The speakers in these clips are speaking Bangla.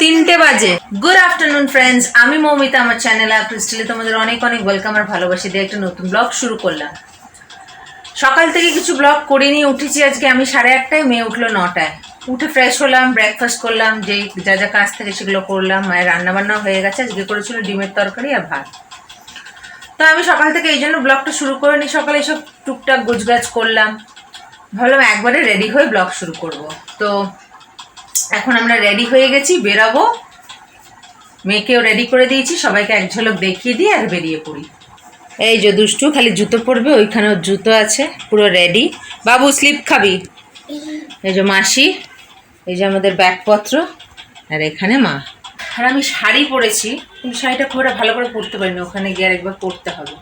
তিনটে বাজে। গুড আফটারনুন ফ্রেন্ডস আমি মৌমিতা, আমার চ্যানেলে আর ক্রিস্টালে তোমাদের অনেক অনেক ওয়েলকাম আর ভালোবাসি দিয়ে একটা নতুন ব্লগ শুরু করলাম। সকাল থেকে কিছু ব্লগ করিনি, উঠেছি আজকে আমি সাড়ে আটটায়, মেয়ে উঠল নটায়। উঠে ফ্রেশ হলাম ব্রেকফাস্ট করলাম, যেই যা যা কাজ থেকে সেগুলো করলাম, মায়ের রান্নাবান্না হয়ে গেছে। আজকে করেছিল ডিমের তরকারি আর ভাত। তো আমি সকাল থেকে এই জন্য ব্লগটা শুরু করে নিই সকালে এসব টুকটাক গুজগাছ করলাম। ভাবলাম একবারে রেডি হয়ে ব্লগ শুরু করব। তো এখন আমরা রেডি হয়ে গেছি, বেরাবো। মেয়েকেও রেডি করে দিয়েছি, সবাইকে এক ঝলক দেখিয়ে দিয়ে আর বেরিয়ে পড়ি। এই যে দুষ্টু, খালি জুতো পরবে, ওইখানেও জুতো আছে, পুরো রেডি বাবু স্লিপ খাবি? এই যে মাসি, এই যে আমাদের ব্যাগপত্র, আর এখানে মা। আর আমি শাড়ি পরেছি, কিন্তু শাড়িটা খুব একটা ভালো করে পরতে পারিনি, ওখানে গিয়ে আরেকবার পরতে হবে।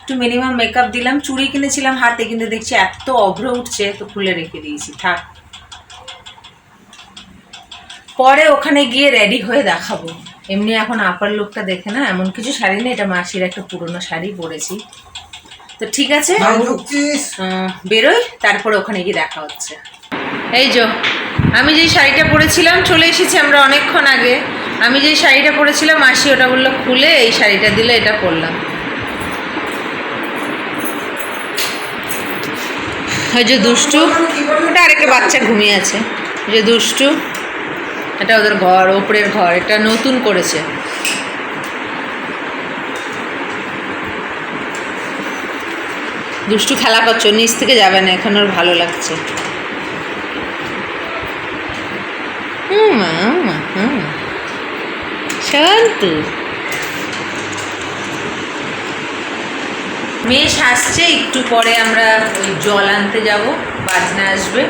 একটু মিনিমাম মেকআপ দিলাম, চুড়ি কিনেছিলাম হাতে, কিন্তু দেখছি এত অভ্র উঠছে, তো খুলে রেখে দিয়েছি, থাক। পরে ওখানে গিয়ে রেডি হয়ে দেখাবো। এমনি এখন আপার লুকটা দেখে না এমন কিছু শাড়ি নেই এটা মাসির একটা পুরনো শাড়ি পরেছি। তো ঠিক আছে? বেরোই তারপরে ওখানে গিয়ে দেখা হচ্ছে। এই যো আমি যেই শাড়িটা পরেছিলাম চলে এসেছি আমরা অনেকক্ষণ আগে। আমি যেই শাড়িটা পরেছিলাম মাসি ওটা বলল খুলে এই শাড়িটা দিলে এটা পরলাম। ওই যে দুষ্টু ওটা আরেকটা বাচ্চা ঘুমিয়ে আছে। যে দুষ্টু এটা ওদের ঘর, ওপরের ঘর, এটা নতুন করেছে। দুষ্টু খেলা করছ, নিচ থেকে যাবে না, এখন ওর ভালো লাগছে। শান্তু। মেয়ে সাজছে একটু পরে আমরা ওই জল আনতে যাব, বাজনা আসবে।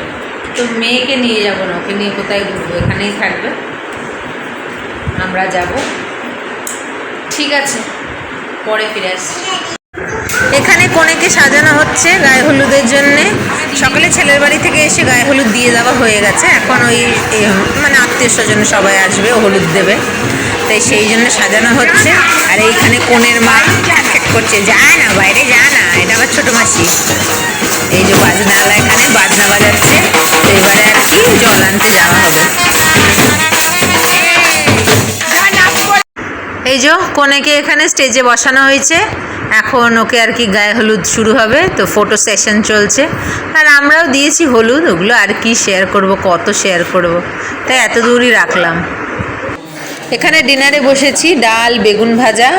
তো মেয়েকে নিয়ে যাব না, ওকে নিয়ে কোথায় ঘুরবো? এখানেই থাকবে। আমরা যাব। ঠিক আছে, পরে ফিরে আসছি। এখানে কনেকে সাজানো হচ্ছে গায়ে হলুদের জন্যে। সকালে ছেলের বাড়ি থেকে এসে গায়ে হলুদ দিয়ে দেওয়া হয়ে গেছে। এখন ওই মানে আত্মীয় স্বজন সবাই আসবে হলুদ দেবে। তাই সেই জন্য সাজানো হচ্ছে। আর এইখানে কনের মা করছে, যা না বাইরে, যা না, এটা আবার ছোটো মাসি। এই যে বাজনাওয়ালা এখানে বাজনা বাজাচ্ছে। এবারে আর কি জল আনতে যাওয়া হবে। এই যে কনেকে এখানে স্টেজে বসানো হয়েছে। এখন ওকে আর কি গায়ে হলুদ শুরু হবে, তো ফটো সেশন চলছে। আর আমরাও দিয়েছি হলুদ, ওগুলো আর কি শেয়ার করব, কত শেয়ার করব, তাই এত দূরই রাখলাম। এখানে ডিনারে বসেছি, ডাল, বেগুন ভাজা,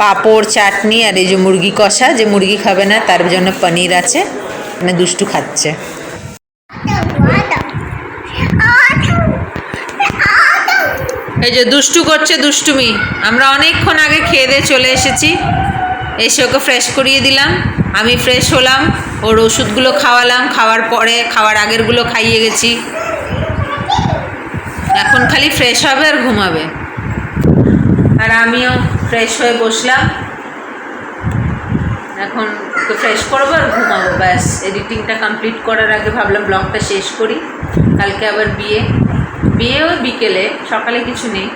পাঁপড়, চাটনি আর এই যে মুরগি কষা, যে মুরগি খাবে না, তার জন্য পনির আছে মানে দুষ্টু খাচ্ছে। এই যে দুষ্টু করছে দুষ্টুমি, আমরা অনেকক্ষণ আগে খেয়ে দিয়ে চলে এসেছি। এসে ওকে ফ্রেশ করিয়ে দিলাম। আমি ফ্রেশ হলাম, ওর ওষুধগুলো খাওয়ালাম, খাওয়ার পরে, খাওয়ার আগেরগুলো খাইয়ে গেছি। এখন খালি ফ্রেশ হবে আর ঘুমাবে। আর আমিও ফ্রেশ হয়ে বসলাম। এখন ওকে ফ্রেশ করব আর ঘুমাবো, ব্যাস। এডিটিংটা কমপ্লিট করার আগে ভাবলাম ব্লগটা শেষ করি। কালকে আবার বিয়ে। বিয়েও বিকেলে, সকালে কিছু নেই।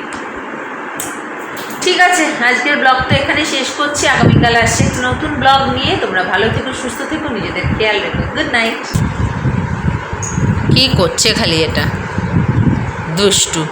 ঠিক আছে, আজকের ব্লগ তো এখানে শেষ করছি। আগামীকাল আসছে নতুন ব্লগ নিয়ে। তোমরা ভালো থেকো, সুস্থ থেকো, নিজেদের খেয়াল রেখো। গুড নাইট কী করছে খালি এটা? দুষ্টু।